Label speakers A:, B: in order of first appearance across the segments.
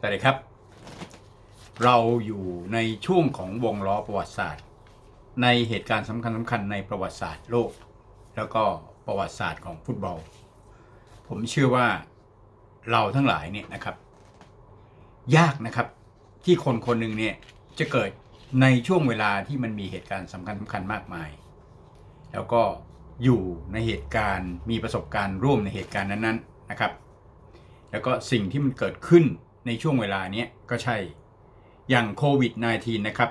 A: สวัสดีครับ เราอยู่ในช่วงของวงล้อประวัติศาสตร์ ในเหตุการณ์สำคัญสำคัญในประวัติศาสตร์โลก แล้วก็ประวัติศาสตร์ของฟุตบอล ผมเชื่อว่าเราทั้งหลายเนี่ยนะครับ ยากนะครับที่คนคนหนึ่งเนี่ยจะเกิดในช่วงเวลาที่มันมีเหตุการณ์สำคัญสำคัญมากมาย แล้วก็อยู่ในเหตุการณ์มีประสบการณ์ร่วมในเหตุการณ์นั้นๆนะครับ แล้วก็สิ่งที่มันเกิดขึ้น ในช่วงเวลานี้ก็ใช่ อย่างโควิด -19 นะครับ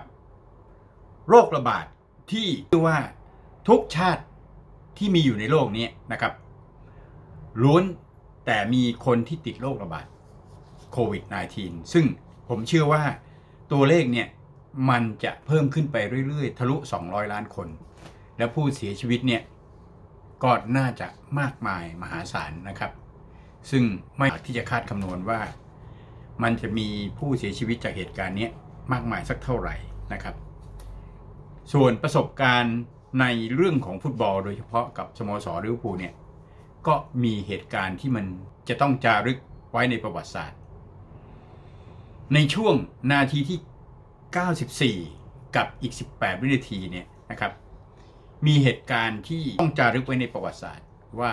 A: โรคระบาดที่เรียกว่าทุกชาติที่มีอยู่ในโลกนี้นะครับล้วนแต่มีคนที่ติดโรคระบาดโควิด -19 ซึ่งผมเชื่อว่าตัวเลขเนี่ยมันจะเพิ่มขึ้นไปเรื่อยๆ ทะลุ 200 ล้านคน แล้วผู้เสียชีวิตเนี่ยก็น่าจะมากมายมหาศาลนะครับ ซึ่งไม่อาจที่จะคาดคำนวณว่า มันจะมีผู้เสียชีวิตจากเหตุการณ์นี้มากมายสักเท่าไหร่นะครับ ส่วนประสบการณ์ในเรื่องของฟุตบอล โดยเฉพาะกับสโมสรลิเวอร์พูลเนี่ยก็มีเหตุการณ์ที่มันจะต้องจารึกไว้ในประวัติศาสตร์ ในช่วงนาทีที่ 94 กับอีก 18 วินาทีเนี่ยนะครับ มีเหตุการณ์ที่ต้องจารึกไว้ในประวัติศาสตร์ว่า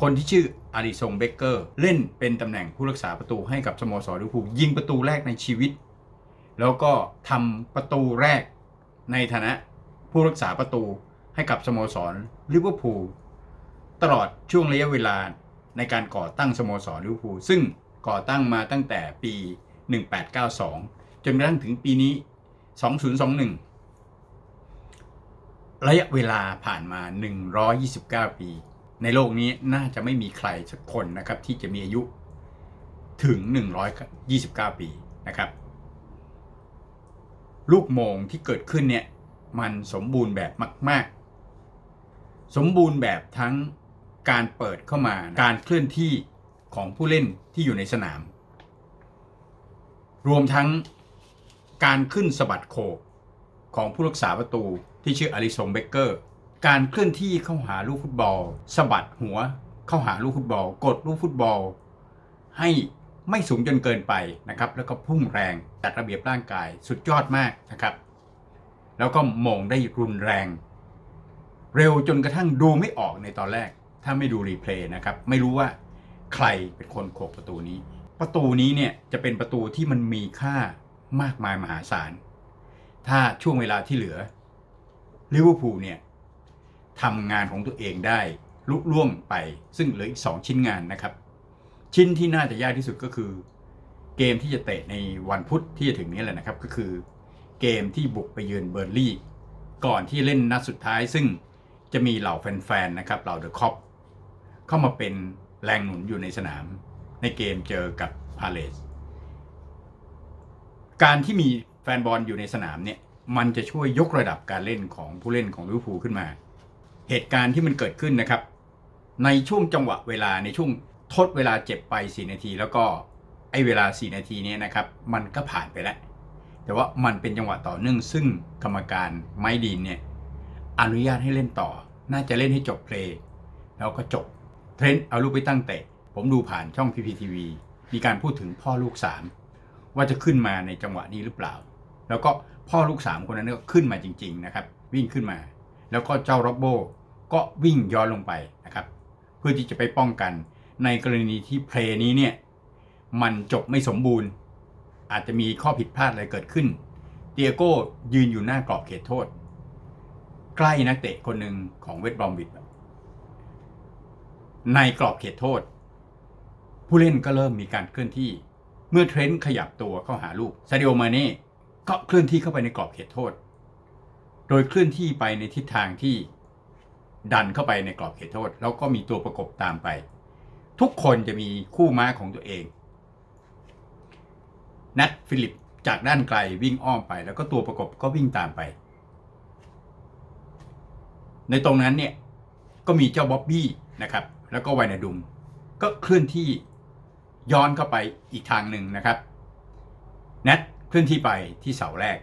A: คนที่ชื่ออาริซงเบเกอร์ เล่นเป็นตำแหน่งผู้รักษาประตูให้กับสโมสรลิเวอร์พูลยิงประตูแรกในชีวิต แล้วก็ทำประตูแรกในฐานะผู้รักษาประตูให้กับสโมสรลิเวอร์พูลตลอดช่วงระยะเวลาในการก่อตั้งสโมสรลิเวอร์พูลซึ่งก่อตั้งมาตั้งแต่ปี 1892 จนกระทั่งถึงปีนี้ 2021 ระยะเวลาผ่านมา 129 ปี ในโลกนี้น่าจะไม่มีใครสักคนนะครับที่จะมีอายุถึง 129 ปีนะครับ ลูกโมงที่เกิดขึ้นเนี่ยมันสมบูรณ์แบบมาก ๆ สมบูรณ์แบบทั้งการเปิดเข้ามาการเคลื่อนที่ของผู้เล่นที่อยู่ในสนาม รวมทั้งการขึ้นสะบัดโขกของผู้รักษาประตูที่ชื่ออลิซงเบเกอร์ การเคลื่อนที่เข้าหาลูกฟุตบอลสะบัดหัวเข้าหาลูกฟุตบอล กดลูกฟุตบอล ให้ไม่สูงจนเกินไปนะครับ แล้วก็พุ่งแรงจัดระเบียบร่างกายสุดยอดมากนะครับ แล้วก็มองได้รุนแรง เร็วจนกระทั่งดูไม่ออกในตอนแรก ถ้าไม่ดูรีเพลย์นะครับ ไม่รู้ว่าใครเป็นคนโขกประตูนี้ ประตูนี้เนี่ยจะเป็นประตูที่มันมีค่ามากมายมหาศาล ถ้าช่วงเวลาที่เหลือลิเวอร์พูลเนี่ย ทำงานของตัวเองได้ลุล่วงไป ซึ่งเหลืออีก 2 ชิ้นงานนะครับ ชิ้นที่น่าจะยากที่สุดก็คือ เกมที่จะเตะในวันพุธที่จะถึงนี้แหละนะครับ ก็คือเกมที่บุกไปเยือนเบอร์ลี่ ก่อนที่เล่นนัดสุดท้ายซึ่งจะมีเหล่าแฟนๆนะครับเหล่าเดอะคอปเข้ามาเป็นแรงหนุนอยู่ในสนามในเกมเจอกับพาเลสการที่มีแฟนบอลอยู่ในสนามเนี่ยมันจะช่วยยกระดับการเล่นของผู้เล่นของลิเวอร์พูลขึ้นมา เหตุการณ์ที่มันเกิดขึ้นนะครับ ในช่วงจังหวะเวลาในช่วงทดเวลาเจ็บไป 4 นาที แล้วก็ไอ้เวลา 4 นาทีนี้นะครับ มันก็ผ่านไปแล้ว แต่ว่ามันเป็นจังหวะต่อเนื่องซึ่งกรรมการไมดีนเนี่ยอนุญาตให้เล่นต่อ น่าจะเล่นให้จบเพลย์แล้วก็จบ เทรนต์เอาลูกไปตั้งเตะ ผมดูผ่านช่อง PPTV มีการพูดถึงพ่อลูก 3 ว่าจะขึ้นมาในจังหวะนี้หรือเปล่า แล้วก็พ่อลูก 3 คนนั้นก็ขึ้นมาจริง ๆ นะครับ วิ่งขึ้นมา แล้วก็เจ้าโรบโบ ก็วิ่งย้อนลงไปนะครับ เพื่อที่จะไปป้องกัน ในกรณีที่เพลย์นี้เนี่ยมันจบไม่สมบูรณ์ อาจจะมีข้อผิดพลาดอะไรเกิดขึ้นเตียโก้ยืนอยู่หน้ากรอบเขตโทษ ใกล้นักเตะคนหนึ่งของเวสต์บรอมบิดในกรอบเขตโทษ ผู้เล่นก็เริ่มมีการเคลื่อนที่ เมื่อเทรนต์ขยับตัวเข้าหาลูกซาดิโอมาเน่ก็เคลื่อนที่เข้าไปในกรอบเขตโทษ โดยเคลื่อนที่ไปในทิศทางที่ ดันเข้าไปในกรอบเขตโทษ แล้วก็มีตัวประกบตามไป ทุกคนจะมีคู่ม้าของตัวเอง นัทฟิลิปจากด้านไกลวิ่งอ้อมไป แล้วก็ตัวประกบก็วิ่งตามไป ในตรงนั้นเนี่ยก็มีเจ้าบ๊อบบี้นะครับ แล้วก็ไวนาดุม ก็เคลื่อนที่ย้อนเข้าไปอีกทางหนึ่งนะครับนัทเคลื่อนที่ไปที่เสาแรก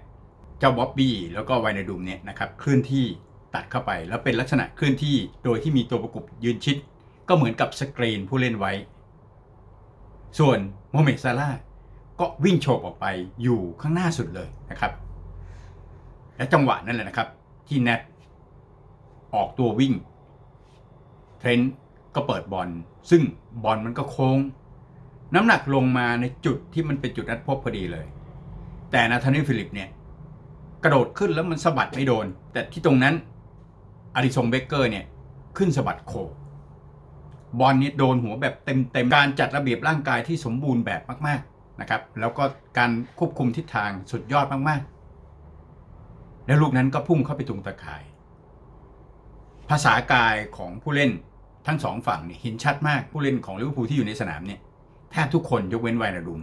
A: เจ้าบ๊อบบี้แล้วก็ไวนาดุมเนี่ยนะครับเคลื่อนที่ ตัดเข้าไป แล้วเป็นลักษณะเคลื่อนที่โดยที่มีตัวประกบยืนชิด ก็เหมือนกับสกรีนผู้เล่นไว้ ส่วนโมเมซาร่าก็วิ่งโฉบออกไปอยู่ข้างหน้าสุดเลยนะครับ และจังหวะนั่นแหละนะครับ ที่แนทออกตัววิ่งเทรนต์ก็เปิดบอลซึ่งบอลมันก็โค้ง น้ำหนักลงมาในจุดที่มันเป็นจุดนัดพบพอดีเลย แต่นาธานีฟิลิปเนี่ย กระโดดขึ้นแล้วมันสะบัดไม่โดน แต่ที่ตรงนั้น อาริซงเบเกอร์เนี่ยขึ้นสะบัดโคบอลนี้โดนหัวแบบเต็มๆ การจัดระเบียบร่างกายที่สมบูรณ์แบบมากๆนะครับ แล้วก็การควบคุมทิศทางสุดยอดมากๆ แล้วลูกนั้นก็พุ่งเข้าไปตรงตะข่าย ภาษากายของผู้เล่นทั้งสองฝั่งเนี่ยเห็นชัดมากผู้เล่นของลิเวอร์พูลที่อยู่ในสนามเนี่ยแทบทุกคนยกเว้นไวนาดุม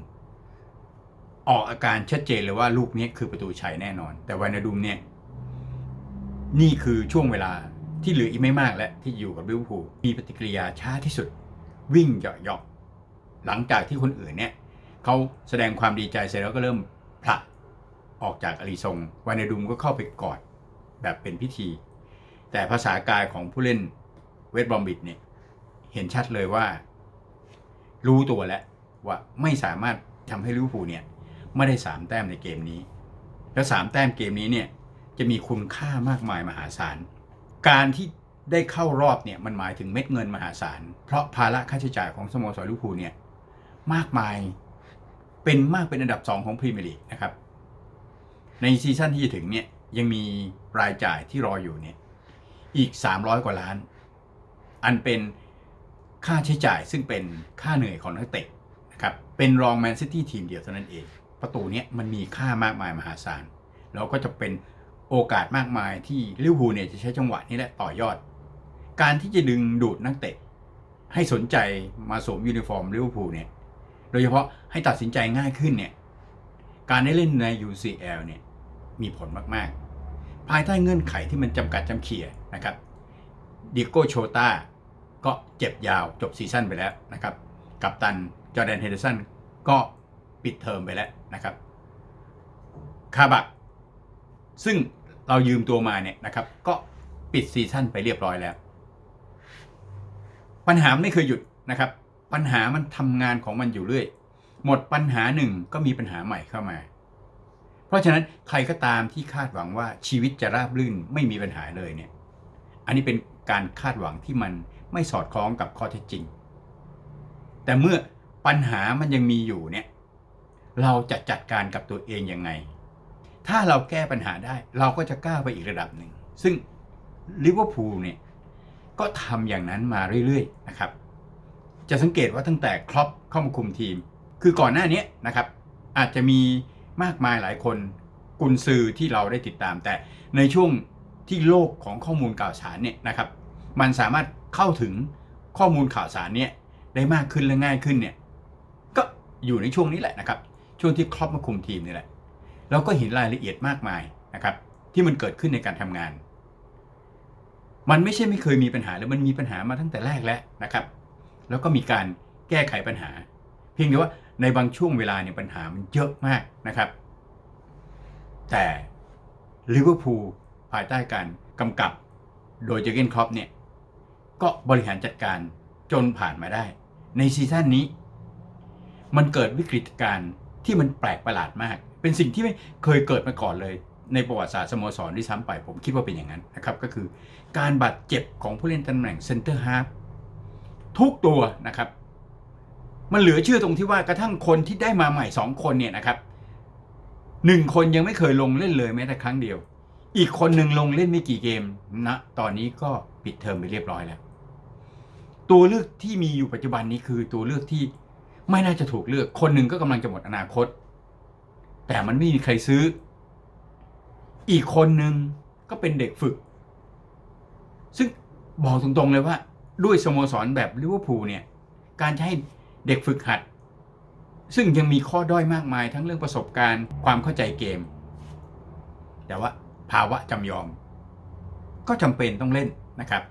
A: ออกอาการชัดเจนเลยว่าลูกนี้คือประตูชัยแน่นอน แต่ไวนาดุมเนี่ย นี่คือช่วงเวลาที่เหลืออีกไม่มากแล้วที่อยู่กับลิเวอร์พูลมีปฏิกิริยาช้าที่สุด วิ่งเหยาะๆหลังจากที่คนอื่นเนี่ยเขาแสดงความดีใจเสร็จแล้วก็เริ่มผลักออกจากอารีซงวานาดุมก็เข้าไปกอดแบบเป็นพิธี แต่ภาษากายของผู้เล่นเวสต์บอมบิดเนี่ยเห็นชัดเลยว่า รู้ตัวแล้วว่าไม่สามารถทำให้ลิเวอร์พูลเนี่ยไม่ได้สามแต้มในเกมนี้ แล้วสามแต้มเกมนี้เนี่ย จะมีคุณค่ามากมายมหาศาล การที่ได้เข้ารอบเนี่ยมันหมายถึงเม็ดเงินมหาศาล เพราะภาระค่าใช้จ่ายของสโมสรลิเวอร์พูลเนี่ยมากมายเป็นมากเป็นอันดับ 2 ของพรีเมียร์ลีกนะครับ ในซีซั่นที่จะถึงเนี่ยยังมีรายจ่ายที่รออยู่เนี่ยอีก 300 กว่าล้าน อันเป็นค่าใช้จ่ายซึ่งเป็นค่าเหนื่อยของนักเตะนะครับเป็นรองแมนซิตี้ทีมเดียวเท่านั้นเอง ประตูเนี้ยมันมีค่ามากมายมหาศาลแล้วก็จะเป็น โอกาสมากมายที่ลิเวอร์พูลเนี่ยจะใช้จังหวะนี้แหละต่อยอด การที่จะดึงดูดนักเตะ ให้สนใจมาสวมยูนิฟอร์มลิเวอร์พูลเนี่ยโดยเฉพาะให้ตัดสินใจง่ายขึ้นเนี่ยการได้เล่นใน UCL เนี่ยมีผลมากๆ ภายใต้เงื่อนไขที่มันจำกัดจำเขี่ยนะครับดิโก้โชตาก็เจ็บยาวจบซีซั่นไปแล้วนะครับกับตันจอร์แดนเฮเดอร์สันก็ปิดเทอมไปแล้วนะครับคาบักซึ่ง เรายืมตัวมาเนี่ยนะครับ ก็ปิดซีซั่นไปเรียบร้อยแล้ว ปัญหาไม่เคยหยุดนะครับ ปัญหามันทำงานของมันอยู่เรื่อย หมดปัญหาหนึ่งก็มีปัญหาใหม่เข้ามา เพราะฉะนั้นใครก็ตามที่คาดหวังว่าชีวิตจะราบรื่นไม่มีปัญหาเลยเนี่ย อันนี้เป็นการคาดหวังที่มันไม่สอดคล้องกับข้อเท็จจริง แต่เมื่อปัญหามันยังมีอยู่เนี่ย เราจะจัดการกับตัวเองยังไง ถ้าเราแก้ปัญหาได้ เราก็จะก้าวไปอีกระดับหนึ่ง ซึ่งลิเวอร์พูลเนี่ยก็ทำอย่างนั้นมาเรื่อยๆนะครับ จะสังเกตว่าตั้งแต่ครอปเข้ามาคุมทีม คือก่อนหน้านี้นะครับ อาจจะมีมากมายหลายคนกุนซือที่เราได้ติดตาม แต่ในช่วงที่โลกของข้อมูลข่าวสารเนี่ยนะครับ มันสามารถเข้าถึงข้อมูลข่าวสารเนี่ยได้มากขึ้นและง่ายขึ้นเนี่ยก็อยู่ในช่วงนี้แหละนะครับ ช่วงที่ครอปมาคุมทีมนี่แหละ เราก็เห็นรายละเอียดมากมายนะครับ ที่มันเกิดขึ้นในการทำงาน มันไม่ใช่ไม่เคยมีปัญหาเลยมันมีปัญหามาตั้งแต่แรกแล้วนะครับ แล้วก็มีการแก้ไขปัญหา เพียงแต่ว่าในบางช่วงเวลาเนี่ยปัญหามันเยอะมากนะครับ แต่ลิเวอร์พูลภายใต้การกำกับโดยเจเกนครอปเนี่ยก็บริหารจัดการจนผ่านมาได้ ในซีซั่นนี้ มันเกิดวิกฤตการณ์ที่มันแปลกประหลาดมาก เป็นสิ่งที่ไม่เคยเกิดมาก่อนเลย ในประวัติศาสตร์สโมสรที่ซ้ำไป ผมคิดว่าเป็นอย่างนั้นนะครับ ก็คือการบาดเจ็บของผู้เล่นตำแหน่งเซนเตอร์ฮาร์ฟทุกตัวนะครับ มันเหลือเชื่อตรงที่ว่ากระทั่งคนที่ได้มาใหม่สองคนเนี่ยนะครับหนึ่งคนยังไม่เคยลงเล่นเลยแม้แต่ครั้งเดียว อีกคนหนึ่งลงเล่นไม่กี่เกมนะ ตอนนี้ก็ปิดเทอมไปเรียบร้อยแล้ว ตัวเลือกที่มีอยู่ปัจจุบันนี้คือตัวเลือกที่ไม่น่าจะถูกเลือก คนหนึ่งก็กำลังจะหมดอนาคต แต่มันไม่มีใครซื้อ อีกคนหนึ่งก็เป็นเด็กฝึก ซึ่งบอกตรงๆเลยว่า ด้วยสโมสรแบบลิเวอร์พูลเนี่ย การจะให้เด็กฝึกหัด ซึ่งยังมีข้อด้อยมากมายทั้งเรื่องประสบการณ์ความเข้าใจเกม แต่ว่าภาวะจำยอม ก็จำเป็นต้องเล่นนะครับ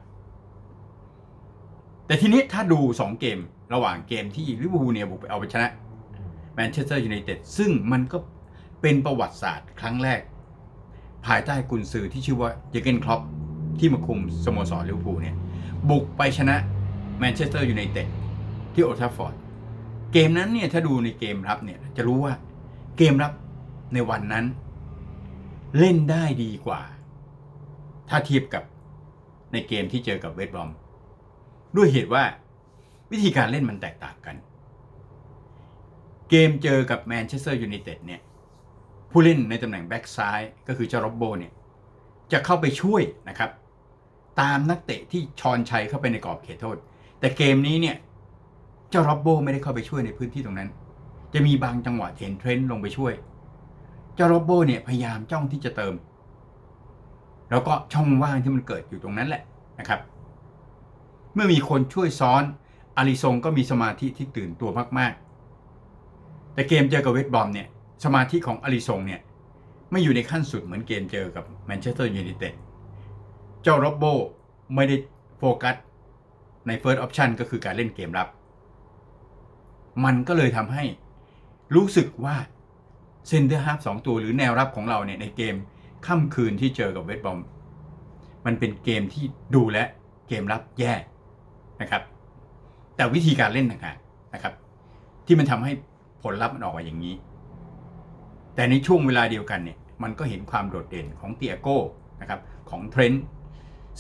A: แต่ทีนี้ถ้าดู 2 เกมระหว่างเกมที่ลิเวอร์พูลเนี่ยบุกไปเอาไปชนะแมนเชสเตอร์ยูไนเต็ดซึ่งมันก็ เป็นประวัติศาสตร์ครั้งแรก ภายใต้กุนซือที่ชื่อว่าเจเกนคล็อปที่มาคุมสโมสรลิเวอร์พูลเนี่ยบุกไปชนะแมนเชสเตอร์ยูไนเต็ดที่โอทัฟฟอร์ดเกมนั้นเนี่ยถ้าดูในเกมรับเนี่ยจะรู้ว่าเกมรับในวันนั้น เล่นได้ดีกว่า ถ้าเทียบกับในเกมที่เจอกับเวสต์บรอม ด้วยเหตุว่าวิธีการเล่นมันแตกต่างกัน เกมเจอกับแมนเชสเตอร์ยูไนเต็ดเนี่ย ผู้เล่นในตำแหน่งแบ็กซ้ายก็คือเจารอบโบเนี่ยจะเข้าไปช่วยนะครับ ตามนักเตะที่ชอนชัยเข้าไปในกรอบเขตโทษ แต่เกมนี้เนี่ยเจ้าร็อบโบไม่ได้เข้าไปช่วยในพื้นที่ตรงนั้น จะมีบางจังหวะเห็นเทรนด์ลงไปช่วย เจ้าร็อบโบเนี่ยพยายามจ้องที่จะเติม แล้วก็ช่องว่างที่มันเกิดอยู่ตรงนั้นแหละนะครับ เมื่อมีคนช่วยซ้อนอาริซงก็มีสมาธิที่ตื่นตัวมาก ๆ แต่เกมเจอกับเวสต์บอมเนี่ย สมาธิของอาริซงเนี่ยไม่อยู่ในขั้นสุดเหมือนเกมเจอกับแมนเชสเตอร์ยูไนเต็ดเจ้าโรบโบไม่ได้โฟกัสในเฟิร์สออปชันก็คือการเล่นเกมรับ มันก็เลยทำให้รู้สึกว่าเซนเตอร์ฮาฟสองตัวหรือแนวรับของเราเนี่ยในเกมค่ำคืนที่เจอกับเวสบอมมันเป็นเกมที่ดูและเกมรับแย่นะครับ แต่วิธีการเล่นต่างหากนะครับ ที่มันทำให้ผลลัพธ์มันออกมาอย่างนี้ แต่ในช่วงเวลาเดียวกันเนี่ยมันก็เห็นความโดดเด่นของเตียโก้นะครับของเทรนต์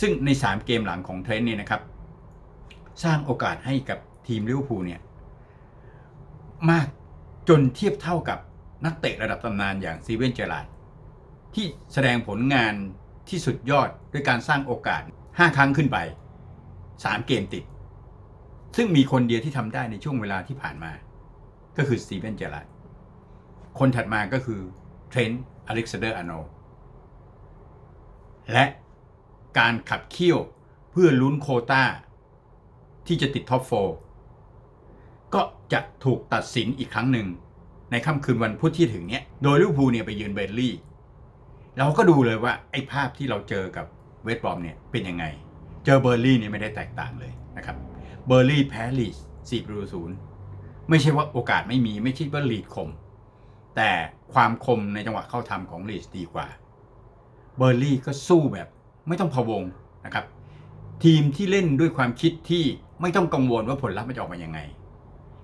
A: ซึ่งใน 3 เกมหลังของเทรนต์เนี่ยนะครับ สร้างโอกาสให้กับทีมลิเวอร์พูลเนี่ยมากจนเทียบเท่ากับนักเตะระดับตำนานอย่างซีเวนเจอราร์ดที่แสดงผลงานที่สุดยอดด้วยการสร้างโอกาส 5 ครั้งขึ้นไป 3 เกมติด ซึ่งมีคนเดียวที่ทำได้ในช่วงเวลาที่ผ่านมา ก็คือสตีเวนเจอราร์ด คนถัดมาก็คือเทรนต์อเล็กซานเดอร์อาร์โนและการขับเคี่ยวเพื่อลุ้นโคตาที่จะติดท็อปโฟก็จะถูกตัดสินอีกครั้งหนึ่ง ในค่ำคืนวันพุธที่ถึงเนี้ยโดยลิเวอร์พูลเนี่ยไปยืนเบรนลี่ เราก็ดูเลยว่าไอ้ภาพที่เราเจอกับเวสต์บอมเนี่ยเป็นยังไง เจอเบอร์ลี่เนี่ยไม่ได้แตกต่างเลยนะครับ เบอร์ลี่แพ้ลีดสี่ประตูศูนย์ไม่ใช่ว่าโอกาสไม่มีไม่ใช่ว่าลีดคม แต่ความคมในจังหวะเข้าทำของลีดดีกว่า เบอร์ลี่ก็สู้แบบไม่ต้องพะวงนะครับ ทีมที่เล่นด้วยความคิดที่ไม่ต้องกังวลว่าผลลัพธ์มันจะออกมายังไง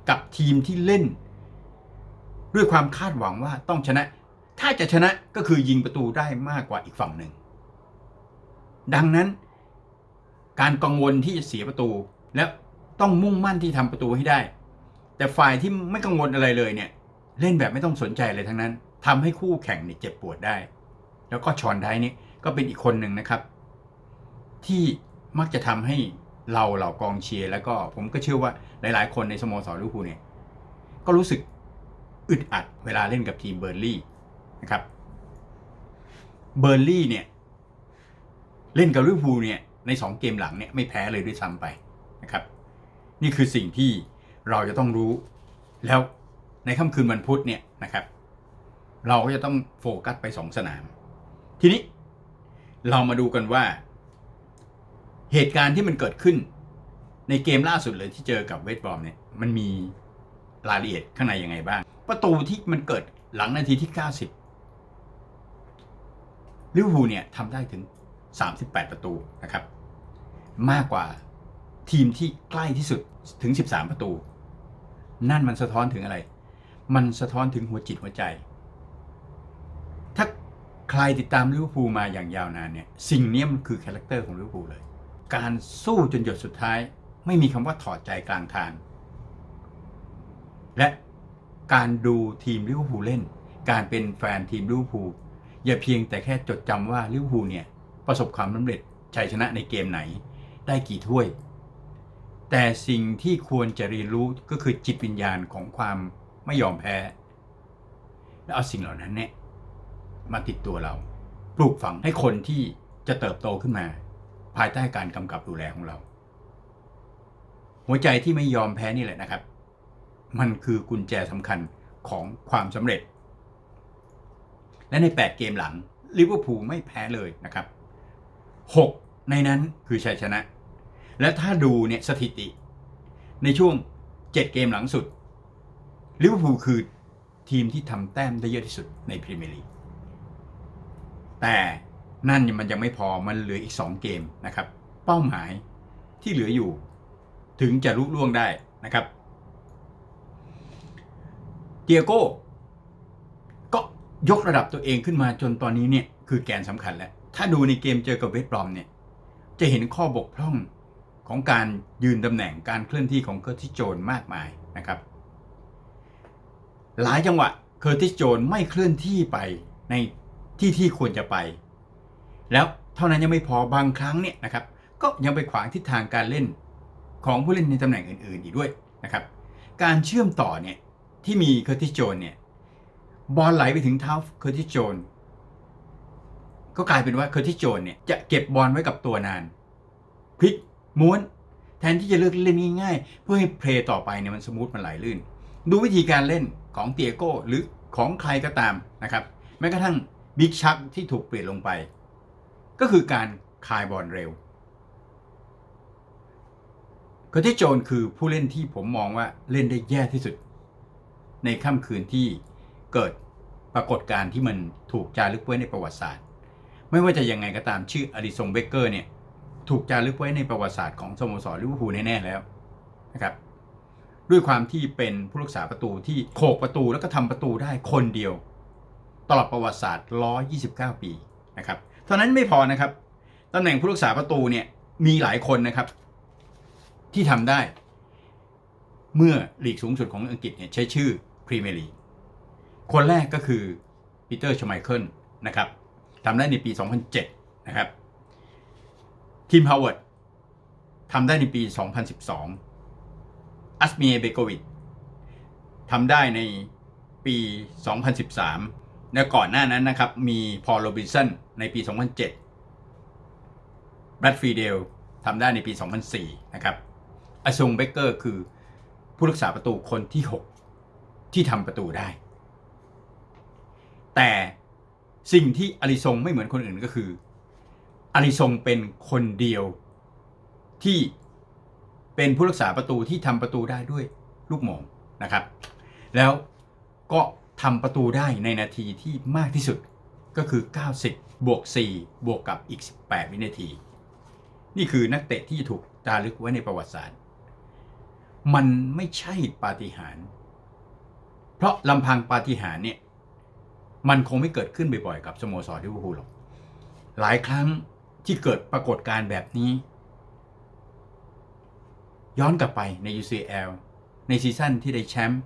A: กับทีมที่เล่น ด้วยความคาดหวังว่าต้องชนะ ถ้าจะชนะก็คือยิงประตูได้มากกว่าอีกฝั่งหนึ่ง ดังนั้นการกังวลที่จะเสียประตูและต้องมุ่งมั่นที่ทำประตูให้ได้ แต่ฝ่ายที่ไม่กังวลอะไรเลยเนี่ย เล่นแบบไม่ต้องสนใจเลยทั้งนั้นทำให้คู่แข่งเนี่ยเจ็บปวดได้ แล้วก็ชอนได้นี่ก็เป็นอีกคนหนึ่งนะครับ ที่มักจะทำให้เราเหล่ากองเชียร์แล้วก็ผมก็เชื่อว่าหลาย ๆ คนในสโมสรลิเวอร์พูลเนี่ยก็รู้สึกอึดอัดเวลาเล่นกับทีมเบอร์ลี่นะครับเบอร์ลี่เนี่ยเล่นกับลิเวอร์พูลเนี่ยใน 2 เกมหลังเนี่ยไม่แพ้เลยด้วยซ้ำไปนะครับ นี่คือสิ่งที่เราจะต้องรู้แล้ว ในค่ำคืนวันพุธเนี่ยนะครับ เราก็จะต้องโฟกัสไป2สนาม ทีนี้เรามาดูกันว่า เหตุการณ์ที่มันเกิดขึ้น ในเกมล่าสุดเลยที่เจอกับเวสบอมเนี่ยมันมีรายละเอียดข้างในยังไงบ้าง ประตูที่มันเกิดหลังนาทีที่ 90ลิเวอร์พูลเนี่ยทำได้ถึง 38 ประตูนะครับ มากกว่าทีมที่ใกล้ที่สุดถึง 13 ประตู นั่นมันสะท้อนถึงอะไร มันสะท้อนถึงหัวจิตหัวใจ ถ้าใครติดตามลิเวอร์พูลมาอย่างยาวนานเนี่ย สิ่งนี้มันคือคาแรคเตอร์ของลิเวอร์พูลเลย การสู้จนหยดสุดท้าย ไม่มีคำว่าถอดใจกลางทาง และการดูทีมลิเวอร์พูลเล่น การเป็นแฟนทีมลิเวอร์พูลอย่าเพียงแต่แค่จดจำว่าลิเวอร์พูลเนี่ยประสบความสำเร็จชัยชนะในเกมไหน ได้กี่ถ้วย แต่สิ่งที่ควรจะเรียนรู้ก็คือจิตวิญญาณของความ ไม่ยอมแพ้ และเอาสิ่งเหล่านั้นเนี่ยมาติดตัวเรา ปลูกฝังให้คนที่จะเติบโตขึ้นมา ภายใต้การกำกับดูแลของเรา หัวใจที่ไม่ยอมแพ้นี่แหละนะครับ มันคือกุญแจสำคัญของความสำเร็จ และใน 8 เกมหลังลิเวอร์พูลไม่แพ้เลยนะครับ 6 ในนั้นคือชัยชนะ และถ้าดูเนี่ยสถิติ ในช่วง 7 เกมหลังสุด ลิเวอร์พูลคือทีมที่ทำแต้มได้เยอะที่สุดในพรีเมียร์ลีกแต่นั่นมันยังไม่พอมันเหลืออีก 2 เกมนะครับ เป้าหมายที่เหลืออยู่ ถึงจะลุล่วงได้นะครับเตียโก้ก็ยกระดับตัวเองขึ้นมาจนตอนนี้เนี่ยคือแกนสำคัญแล้ว ถ้าดูในเกมเจอกับเวสต์บรอมเนี่ยจะเห็นข้อบกพร่องของการยืนตำแหน่งการเคลื่อนที่ของเคอร์ติสโจนมากมายนะครับ หลายจังหวะเคอร์ติสโจนไม่เคลื่อนที่ไปในที่ที่ควรจะไป แล้วเท่านั้นยังไม่พอบางครั้งเนี่ยนะครับก็ยังไปขวางทิศทางการเล่นของผู้เล่นในตำแหน่งอื่น ๆ อีกด้วยนะครับ การเชื่อมต่อเนี่ยที่มีเคอร์ติสโจนเนี่ยบอลไหลไปถึงเท้าเคอร์ติสโจนก็กลายเป็นว่าเคอร์ติสโจนเนี่ยจะเก็บบอลไว้กับตัวนานพลิกม้วนแทนที่จะเลือกเล่นง่ายๆ เพื่อให้เพลย์ต่อไปเนี่ยมันสมูทมันไหลลื่น ดูวิธีการเล่น ของเตียโก้หรือของใครก็ตามนะครับ แม้กระทั่งบิ๊กชักที่ถูกเปลี่ยนลงไป ก็คือการคายบอลเร็วคอร์ติโจนคือผู้เล่นที่ผมมองว่าเล่นได้แย่ที่สุด ในค่ำคืนที่เกิดปรากฏการณ์ที่มันถูกจารึกไว้ในประวัติศาสตร์ ไม่ว่าจะยังไงก็ตามชื่ออลิซงเบเกอร์เนี่ยถูกจารึกไว้ในประวัติศาสตร์ของสโมสรลิเวอร์พูลแน่ๆแล้วนะครับ ด้วยความที่เป็นผู้รักษาประตูที่โขกประตูแล้วก็ทำประตูได้คนเดียว ตลอดประวัติศาสตร์ 129 ปีนะครับเท่านั้นไม่พอนะครับตำแหน่งผู้รักษาประตูเนี่ยมีหลายคนนะครับ ที่ทำได้ เมื่อลีกสูงสุดของอังกฤษเนี่ยใช้ชื่อพรีเมียร์ลีกคนแรกก็คือปีเตอร์ชไมเคิลนะครับทำได้ในปี 2007 นะครับทีมฮาวเวิร์ดทำได้ในปี 2012 อัสเมียเบโกวิดทำได้ในปี 2013 และก่อนหน้านั้นนะครับ มีพอลโรบินสันในปี 2007 แบรดฟรีเดลทำได้ในปี 2004 นะครับอซงเบเกอร์คือผู้รักษาประตูคนที่ 6 ที่ทำประตูได้ แต่สิ่งที่อลิซงไม่เหมือนคนอื่นก็คืออาริซงเป็นคนเดียวที่ เป็นผู้รักษาประตูที่ทำประตูได้ด้วยลูกโมงนะครับ แล้วก็ทำประตูได้ในนาทีที่มากที่สุดก็คือ 90 บวก 4 บวกกับอีก 18 วินาที นี่คือนักเตะที่ถูกจารึกไว้ในประวัติศาสตร์ มันไม่ใช่ปาฏิหาริย์เพราะลำพังปาฏิหาริย์เนี่ยมันคงไม่เกิดขึ้นบ่อยๆ กับสโมสรลิเวอร์พูลหรอก หลายครั้งที่เกิดปรากฏการณ์แบบนี้ ย้อนกลับไปใน UCL ในซีซั่นที่ได้แชมป์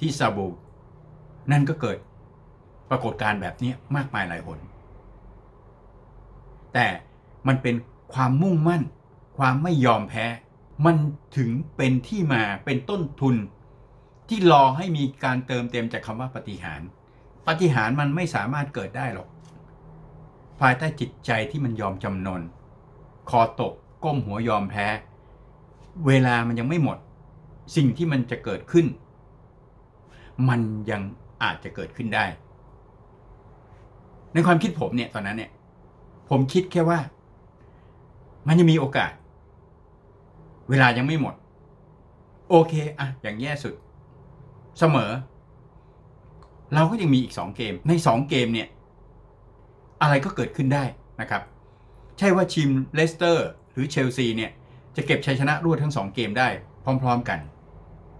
A: ที่ซาบูนั่นก็เกิดปรากฏการณ์แบบนี้มากมายหลายหน แต่มันเป็นความมุ่งมั่น ความไม่ยอมแพ้ มันถึงเป็นที่มาเป็นต้นทุน ที่รอให้มีการเติมเต็มจากคำว่าปฏิหาร ปฏิหารมันไม่สามารถเกิดได้หรอก ภายใต้จิตใจที่มันยอมจำนน คอตกก้มหัวยอมแพ้ เวลามันยังไม่หมด สิ่งที่มันจะเกิดขึ้น มันยังอาจจะเกิดขึ้นได้ ในความคิดผมเนี่ยตอนนั้นเนี่ย ผมคิดแค่ว่า มันยังมีโอกาส เวลายังไม่หมด โอเคอะอย่างแย่สุด เสมอ เราก็ยังมีอีกสองเกม ในสองเกมเนี่ย อะไรก็เกิดขึ้นได้นะครับ ใช่ว่าทีมเลสเตอร์ หรือเชลซีเนี่ย จะเก็บชัยชนะรวดทั้งสองเกมได้พร้อม ๆกัน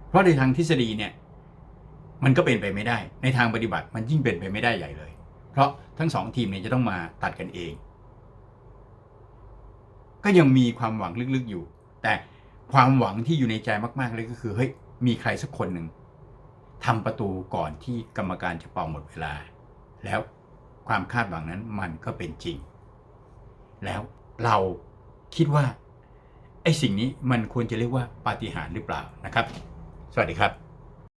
A: เพราะในทางทฤษฎีเนี่ยมันก็เป็นไปไม่ได้ ในทางปฏิบัติมันยิ่งเป็นไปไม่ได้ใหญ่เลย เพราะทั้งสองทีมเนี่ยจะต้องมาตัดกันเอง ก็ยังมีความหวังลึกๆอยู่ แต่ความหวังที่อยู่ในใจมากๆเลยก็คือเฮ้ยมีใครสักคนหนึ่งทำประตูก่อนที่กรรมการจะเป่าหมดเวลา แล้วความคาดหวังนั้นมันก็เป็นจริง แล้วเราคิดว่า ไอ้สิ่งนี้มันควรจะเรียกว่าปาฏิหาริย์หรือเปล่านะครับ สวัสดีครับ